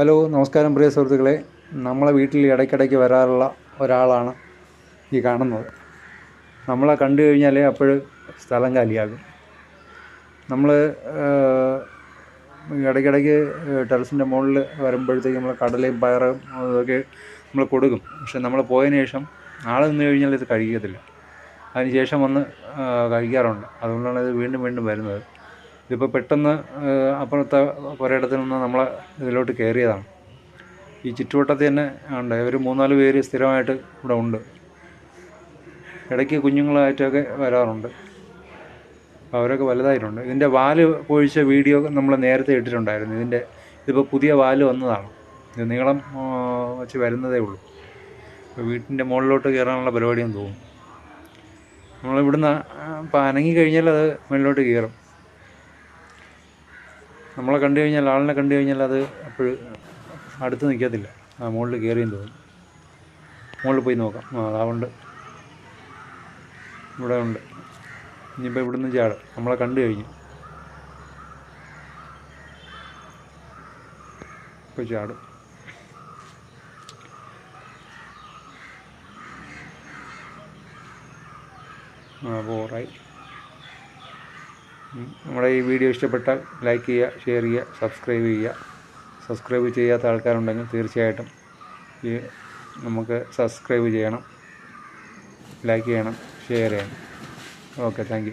Hello നമസ്കാരം പ്രിയ സുഹൃത്തുക്കളെ. നമ്മളെ വീട്ടിൽ ഇടയ്ക്കിടയ്ക്ക് വരാറുള്ള ഒരാളാണ് ഈ കാണുന്നത്. നമ്മളെ കണ്ടു കഴിഞ്ഞാൽ അപ്പോൾ സ്ഥലം കാലിയാകും. നമ്മൾ ഇടയ്ക്കിടയ്ക്ക് ടെറസിന്റെ മുകളിൽ വരുമ്പോഴത്തേക്ക് നമ്മൾ കടലയും പയറും അതൊക്കെ നമ്മൾ കൊടുക്കും. പക്ഷെ നമ്മൾ പോയതിന് ശേഷം ആൾ നിന്ന് കഴിഞ്ഞാൽ ഇത് കഴിക്കത്തില്ല. അതിന് ശേഷം വന്ന് കഴിക്കാറുണ്ട്. അതുകൊണ്ടാണ് ഇത് വീണ്ടും വീണ്ടും വരുന്നത്. ഇതിപ്പോൾ പെട്ടെന്ന് അപ്പുറത്തെ പുരയിടത്തിൽ നിന്ന് നമ്മളെ ഇതിലോട്ട് കയറിയതാണ് ഈ ചുറ്റുവട്ടത്തിൽ തന്നെ ഉണ്ട്. ഒരു മൂന്നാൽ പേര് സ്ഥിരമായിട്ട് ഇവിടെ ഉണ്ട്. ഇടയ്ക്ക് കുഞ്ഞുങ്ങളായിട്ടൊക്കെ വരാറുണ്ട്. അവരൊക്കെ വലുതായിട്ടുണ്ട്. ഇതിന്റെ വാൽ പൊഴിച്ച വീഡിയോ നമ്മൾ നേരത്തെ ഇട്ടിട്ടുണ്ടായിരുന്നു. ഇതിന്റെ ഇതിപ്പോൾ പുതിയ വാൽ വന്നതാണ്. ഇത് നീളം വെച്ച് വരുന്നതേ ഉള്ളൂ. വീട്ടിന്റെ മുകളിലോട്ട് കയറാനുള്ള പരിപാടിയെന്ന് തോന്നും നമ്മളിവിടുന്ന് അനങ്ങി കഴിഞ്ഞാൽ അത് മുകളിലോട്ട് കയറും നമ്മളെ കണ്ടു കഴിഞ്ഞാൽ ആളിനെ കണ്ടു കഴിഞ്ഞാൽ അത് അപ്പോൾ അടുത്ത് നിൽക്കത്തില്ല. ആ മുകളിൽ കയറിയെന്ന് തോന്നും മുകളിൽ പോയി നോക്കാം. ആ അതാവുണ്ട് ഇവിടെ ഉണ്ട്. ഇനിയിപ്പോൾ ഇവിടുന്ന് ചാടും. നമ്മളെ കണ്ടു കഴിഞ്ഞു. ഇപ്പോൾ ചാടും. ആ അപ്പോൾ ഓറായി. നമ്മുടെ ഈ വീഡിയോ ഇഷ്ടപ്പെട്ടാൽ ലൈക്ക് ചെയ്യുക ഷെയർ ചെയ്യുക സബ്സ്ക്രൈബ് ചെയ്യുക. സബ്സ്ക്രൈബ് ചെയ്യാത്ത ആൾക്കാരുണ്ടെങ്കിൽ തീർച്ചയായിട്ടും ഈ നമുക്ക് സബ്സ്ക്രൈബ് ചെയ്യണം ലൈക്ക് ചെയ്യണം ഷെയർ ചെയ്യണം. Okay thank